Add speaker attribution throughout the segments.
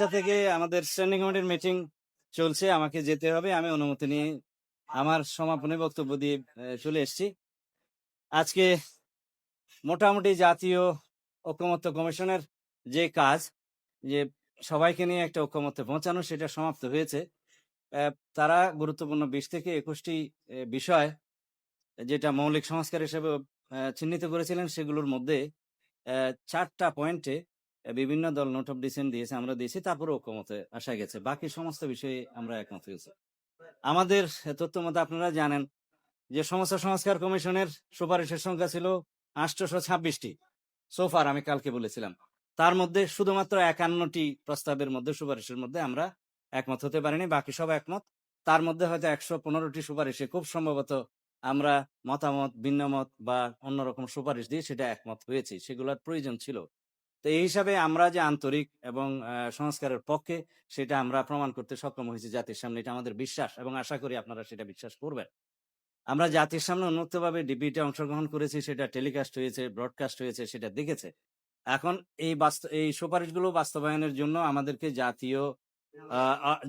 Speaker 1: আটটা থেকে আমাদের স্ট্যান্ডিং কমিটির মিটিং চলছে, আমাকে যেতে হবে, আমি অনুমতি নিয়ে আমার সমাপনী বক্তব্য দিয়ে চলে এসেছি। আজকে মোটামুটি জাতীয় ঐক্যমত্য কমিশনের যে কাজ, যে সবাইকে নিয়ে একটা ঐক্যমত্যে পৌঁছানো, সেটা সমাপ্ত হয়েছে। তারা গুরুত্বপূর্ণ বিশ থেকে একুশটি বিষয়, যেটা মৌলিক সংস্কার হিসেবে চিহ্নিত করেছিলেন, সেগুলোর মধ্যে চারটা পয়েন্টে বিভিন্ন দল নোট অফ ডিসেন্ট দিয়েছে, আমরা দিয়েছি, তারপরে ঐক্যমতে আসা গেছে। বাকি সমস্ত বিষয়ে আমরা একমত হয়েছি। আমাদের তথ্য মতো আপনারা জানেন যে সমস্ত সংস্কার কমিশনের সুপারিশের সংখ্যা ছিল আটশোশো ছাব্বিশটি। সোফার আমি কালকে বলেছিলাম। তার মধ্যে শুধুমাত্র একান্নটি প্রস্তাবের মধ্যে, সুপারিশের মধ্যে আমরা একমত হতে পারিনি, বাকি সব একমত। তার মধ্যে হয়তো একশো পনেরোটি সুপারিশে খুব সম্ভবত আমরা মতামত, ভিন্নমত বা অন্যরকম সুপারিশ দিয়ে সেটা একমত হয়েছি, সেগুলোর প্রয়োজন ছিল। তো এই হিসাবে আমরা যে আন্তরিক এবং সংস্কারের পক্ষে সেটা আমরা প্রমাণ করতে সক্ষম হয়েছি জাতির সামনে। এটা আমাদের বিশ্বাস এবং আশা করি আপনারা সেটা বিশ্বাস করবেন। আমরা জাতির সামনে উন্মুক্তভাবে ডিবিতে অংশগ্রহণ করেছি, সেটা টেলিকাস্ট হয়েছে, ব্রডকাস্ট হয়েছে, সেটা দেখেছে। এখন এই বাস্ত- এই সুপারিশগুলো বাস্তবায়নের জন্য আমাদেরকে জাতীয়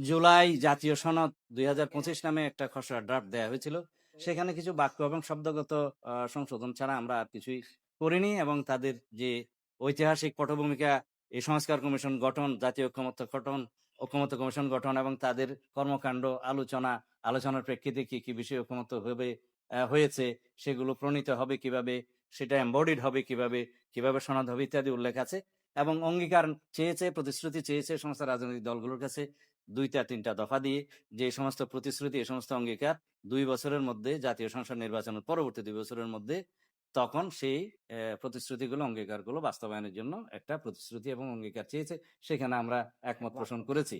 Speaker 1: জুলাই জাতীয় সনদ দুই হাজার পঁচিশ নামে একটা খসড়া ড্রাফট দেওয়া হয়েছিল। সেখানে কিছু বাক্য এবং শব্দগত সংশোধন ছাড়া আমরা আর কিছুই করিনি এবং তাদের যে ঐতিহাসিক পটভূমিকা, এই সংস্কার কমিশন গঠন, জাতীয় ঐক্যমত্য গঠন, ঐক্যমত্য কমিশন গঠন এবং তাদের কর্মকাণ্ড, আলোচনা, আলোচনার প্রেক্ষিতে কি কি বিষয় ঐক্যমত্য হবে হয়েছে, সেগুলো প্রণীত হবে কীভাবে, সেটা এম্বডিড হবে কীভাবে কীভাবে সনদ হবে ইত্যাদি উল্লেখ আছে এবং অঙ্গীকার চেয়েছে, প্রতিশ্রুতি চেয়েছে সমস্ত রাজনৈতিক দলগুলোর কাছে দুইটা, তিনটা দফা দিয়ে যে সমস্ত প্রতিশ্রুতি এই সমস্ত অঙ্গীকার দুই বছরের মধ্যে জাতীয় সংসদ নির্বাচনের পরবর্তী দুই বছরের মধ্যে তখন সেই প্রতিশ্রুতিগুলো অঙ্গীকারগুলো বাস্তবায়নের জন্য একটা প্রতিশ্রুতি এবং অঙ্গীকার চেয়েছে। সেখানে আমরা একমত পোষণ করেছি।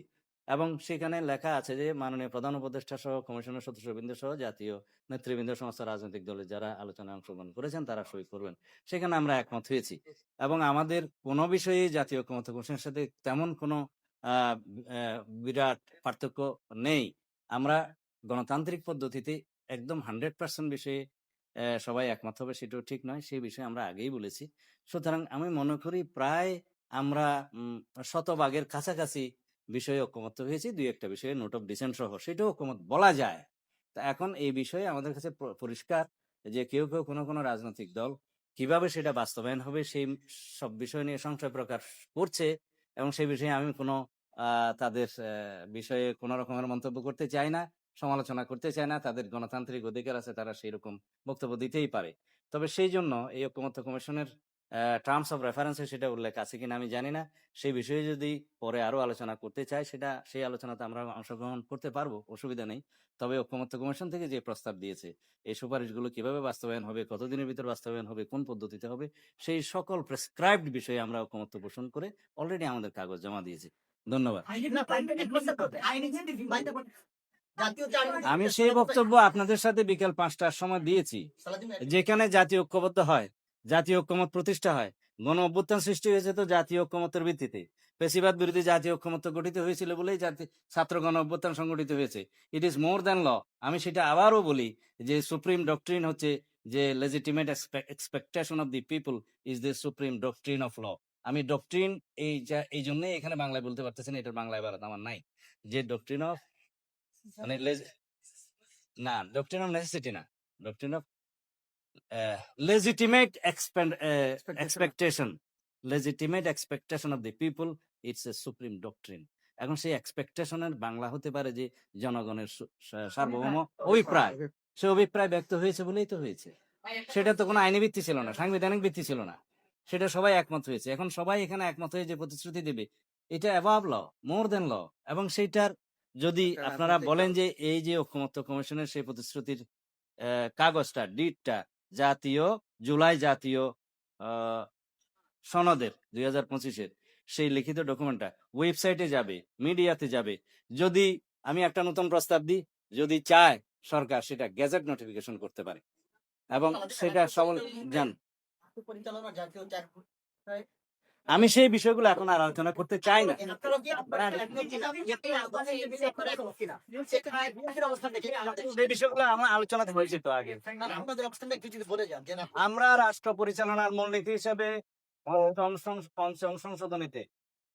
Speaker 1: এবং সেখানে লেখা আছে যে মাননীয় প্রধান উপদেষ্টা সহ কমিশনের সদস্যবৃন্দ সহ জাতীয় নেতৃবৃন্দ সমস্ত রাজনৈতিক দলের যারা আলোচনায় অংশগ্রহণ করেছেন তারা সই করবেন। সেখানে আমরা একমত হয়েছি। এবং আমাদের কোনো বিষয়ে জাতীয় ঐক্যমত্য কমিশনের সাথে তেমন কোনো বিরাট পার্থক্য নেই। আমরা গণতান্ত্রিক পদ্ধতিতে একদম হান্ড্রেড পার্সেন্ট বিষয়ে সবাই একমত হবে সেটাও ঠিক নয়। সেই বিষয়ে আমরা আগেই বলেছি। সুতরাং আমি মনে করি প্রায় আমরা শতভাগের কাছাকাছি বিষয়ে ঐক্যমত্য হয়েছি। দুই একটা বিষয়ে নোট অফ ডিসেন্ট সহ সেটাও ঐক্যমত বলা যায়। তা এখন এই বিষয়ে আমাদের কাছে পরিষ্কার যে কেউ কেউ কোনো কোনো রাজনৈতিক দল কীভাবে সেটা বাস্তবায়ন হবে সেই সব বিষয় নিয়ে সংশয় প্রকাশ করছে এবং সেই বিষয়ে আমি কোনো তাদের বিষয়ে কোনো রকমের মন্তব্য করতে চাই না। সমালোচনা করতে চায় না তাদের গণতান্ত্রিক অধিকার আছে তারা সেই রকম বক্তব্য দিতেই পারে। তবে সেই জন্য এই ঐক্যমত্য কমিশনের টার্মস অফ রেফারেন্সে সেটা উল্লেখ আছে কিনা আমি জানি না। সেই বিষয়ে যদি পরে আরও আলোচনা করতে চাই সেটা সেই আলোচনাতে আমরা অংশগ্রহণ করতে পারব অসুবিধা নেই। তবে ঐক্যমত্য কমিশন থেকে যে প্রস্তাব দিয়েছে এই সুপারিশগুলো কীভাবে বাস্তবায়ন হবে কতদিনের ভিতর বাস্তবায়ন হবে কোন পদ্ধতিতে হবে সেই সকল প্রেসক্রাইবড বিষয়ে আমরা ঐক্যমত্য পোষণ করে অলরেডি আমাদের কাগজ জমা দিয়েছি। ধন্যবাদ। আমি সেই বক্তব্য আপনাদের সাথে বিকেল পাঁচটার সময় দিয়েছি যেখানে জাতীয় ঐক্যবদ্ধ হয় জাতীয় ঐক্যমত প্রতিষ্ঠা হয় গণ অভ্যুত্থান সৃষ্টি হয়েছে তো জাতীয় ঐক্যমতের ভিত্তিতে। পেশিবাদ বিরোধী জাতীয় ঐক্যমত্য গঠিত হয়েছিল বলেই জাতি ছাত্র গণ অভ্যুত্থান সংগঠিত হয়েছে। ইট ইজ মোর দ্যান ল আমি সেটা আবারও বলি যে সুপ্রিম ডক্ট্রিন হচ্ছে যে legitimate expectation of the people is the supreme doctrine of law আমি ডক্ট্রিন এই এই জন্যই এখানে বাংলায় বলতে পারতেছি না এটার বাংলায় বারাত আমার নাই। যে ডক্ট্রিন অফ মানে না ডক্ট্রিন অফ নেসেসিটি না। Doctrine of legitimate expand, uh, expectation legitimate expectation of the people it's a supreme doctrine এখন সেই এক্সপেকটেশনের বাংলা হতে পারে যে জনগণের সার্বভৌম অভিপ্রায়। সে অভিপ্রায় ব্যক্ত হয়েছে বলেই তো হয়েছে। সেটা তো কোনো আইনি ভিত্তি ছিল না সাংবিধানিক ভিত্তি ছিল না। সেটা সবাই একমত হয়েছে। এখন সবাই এখানে একমত হয়ে যে প্রতিশ্রুতি দেবে। এটা অ্যাভাব ল মোর দেন ল এবং সেইটার যদি আপনারা বলেন যে এই যে ঐক্যমত্য কমিশনের সেই প্রতিশ্রুতির কাগজটা ডিটটা জাতীয় জুলাই জাতীয় সনদের দুই হাজার পঁচিশের সেই লিখিত ডকুমেন্টটা ওয়েবসাইটে যাবে মিডিয়াতে যাবে। যদি আমি একটা নতুন প্রস্তাব দিই যদি চায় সরকার সেটা গ্যাজেট নোটিফিকেশন করতে পারে এবং সেটা সবল জান
Speaker 2: পরিচালনা জাতীয় চার
Speaker 1: আমি সেই বিষয়গুলো এখন আর আলোচনা করতে চাই না। বিষয়গুলো আলোচনাতে হয়েছে তো আগে। আমরা রাষ্ট্র পরিচালনার মূলনীতি হিসেবে পঞ্চম সংশোধনীতে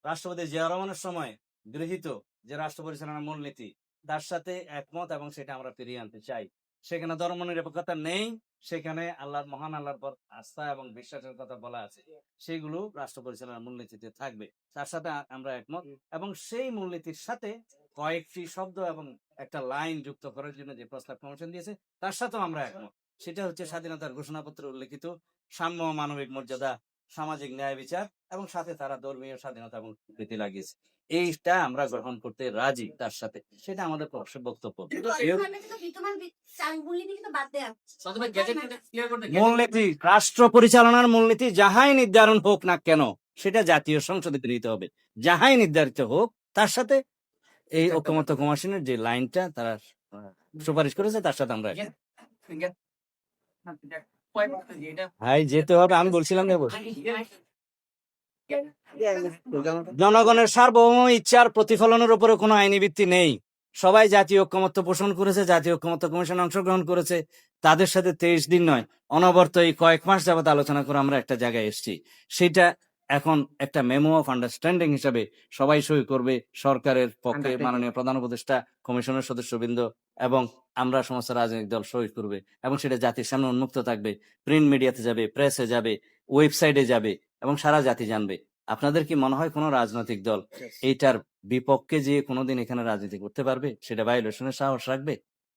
Speaker 1: রাষ্ট্রপতি জিয়া রহমানের সময় গৃহীত যে রাষ্ট্র পরিচালনার মূলনীতি তার সাথে একমত এবং সেটা আমরা ফিরিয়ে আনতে চাই। সেখানে ধর্ম নিরপেক্ষতা নেই সেখানে আল্লাহর মহান আল্লাহর পর আস্থা এবং বিশ্বাসের কথা বলা আছে। সেগুলো রাষ্ট্র পরিচালনার মূলনীতিতে থাকবে। তার সাথে আমরা একমত এবং সেই মূলনীতির সাথে কয়েকটি শব্দ এবং একটা লাইন যুক্ত করার জন্য যে প্রস্তাব কমিশন দিয়েছে তার সাথেও আমরা একমত। সেটা হচ্ছে স্বাধীনতার ঘোষণাপত্রে উল্লেখিত সাম্য মানবিক মর্যাদা সামাজিক ন্যায় বিচার এবং সাথে তারা ধর্মীয় স্বাধীনতা এবং প্রীতি লাগিয়েছে। এইটা আমরা গ্রহণ করতে রাজি তার সাথে। সেটা আমাদের পক্ষে বক্তব্য।
Speaker 3: মূলনীতি কিন্তু বাদ দেয়া।
Speaker 2: প্রথমে গ্যাজেট ক্লিয়ার করতে
Speaker 1: মূলনীতি রাষ্ট্র পরিচালনার মূলনীতি যাহাই নির্ধারণ হোক না কেন সেটা জাতীয় সংসদে গৃহীত হবে। যাহাই নির্ধারিত হোক তার সাথে এই ঐক্যমত্য কমিশনের যে লাইনটা তারা সুপারিশ করেছে তার সাথে আমরা একমত। ভাই যেতে হবে আমি বলছিলাম না জনগণের সার্বভৌম ইচ্ছার প্রতিফলনের উপরে কোনো আইনি ভিত্তি নেই। সবাই জাতীয় ঐক্যমত্য পোষণ করেছে জাতীয় ঐক্যমত্য কমিশন অংশগ্রহণ করেছে। তাদের সাথে তেইশ দিন নয় অনবরত এই কয়েক মাস যাবত আলোচনা করে আমরা একটা জায়গায় এসেছি। সেটা এখন একটা মেমো অফ আন্ডারস্ট্যান্ডিং হিসাবে সবাই সই করবে সরকারের পক্ষে মাননীয় প্রধান উপদেষ্টা কমিশনের সদস্যবৃন্দ এবং আমরা সমস্ত রাজনৈতিক দল সই করবে এবং সেটা জাতির সামনে উন্মুক্ত থাকবে। প্রিন্ট মিডিয়াতে যাবে প্রেসে যাবে ওয়েবসাইটে যাবে। এবং সারা জাতি জানবে। আপনাদের কি মনে হয় কোনো রাজনৈতিক দল এইটার বিপক্ষে যে কোনোদিন এখানে রাজনীতি করতে পারবে? সেটা ভাইলেশনের সাহস রাখবে?